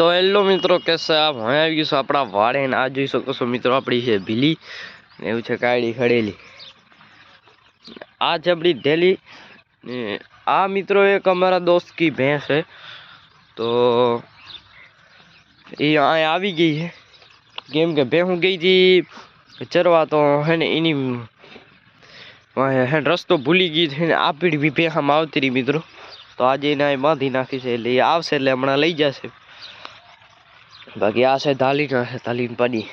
તો હેલો મિત્રો, કેસે આપ? હું આવી ગયું આપણા વાડે ને આ જોઈ શકો છો મિત્રો, આપણી છે ભીલી એવું છે કાળી ખડેલી આ છે આપણી ઢેલી આ મિત્રો એક અમારા દોસ્ત કી ભેંસ છે. તો એ અહીંયા આવી ગઈ છે. કેમ કે ભેં હું ગઈ હતી ચરવા તો હે ને એની હે રસ્તો ભૂલી ગઈ છે ને આપણી બી ભેહામાં આવતી રહી મિત્રો. તો આજે એને અહીં બાંધી નાખી છે એટલે એ આવશે એટલે હમણાં લઈ જશે. બાકી આ છે ધાલીન છે ધાલીન પાડી.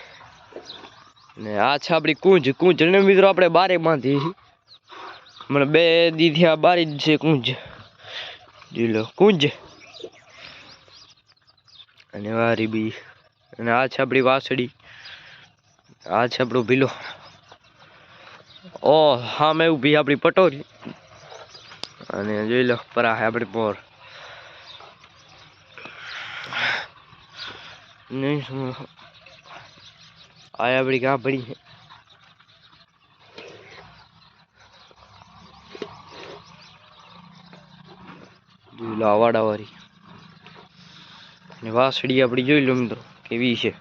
ને આ છે આપણી કુંજ કુંજ ને મિત્રો આપણે બારે બાંધી હમણાં બે દીધી, આ બારી છે કુંજ. જોઈ લો, કુંજ. અને વારી બી. અને આ છે આપણી વાસળી. આ છે આપણો ભીલો. ઓ સામે ઊભી આપણી પટોરી. અને જોઈ લો, પરા આપણી પોર. નહીં શું આ આપણી कहाँ बड़ी છે. જોઈ લો આ અને વાસડી આપણી જોઈ લો મિત્રો, કેવી છે.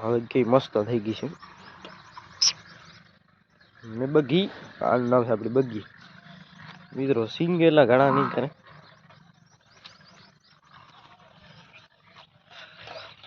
હવે કેવી મસ્ત થઈ ગઈ છે. ને બગી, આ નામ છે આપણી બગી. મિત્રો, સિંગેલા ઘણા નહીં કરે.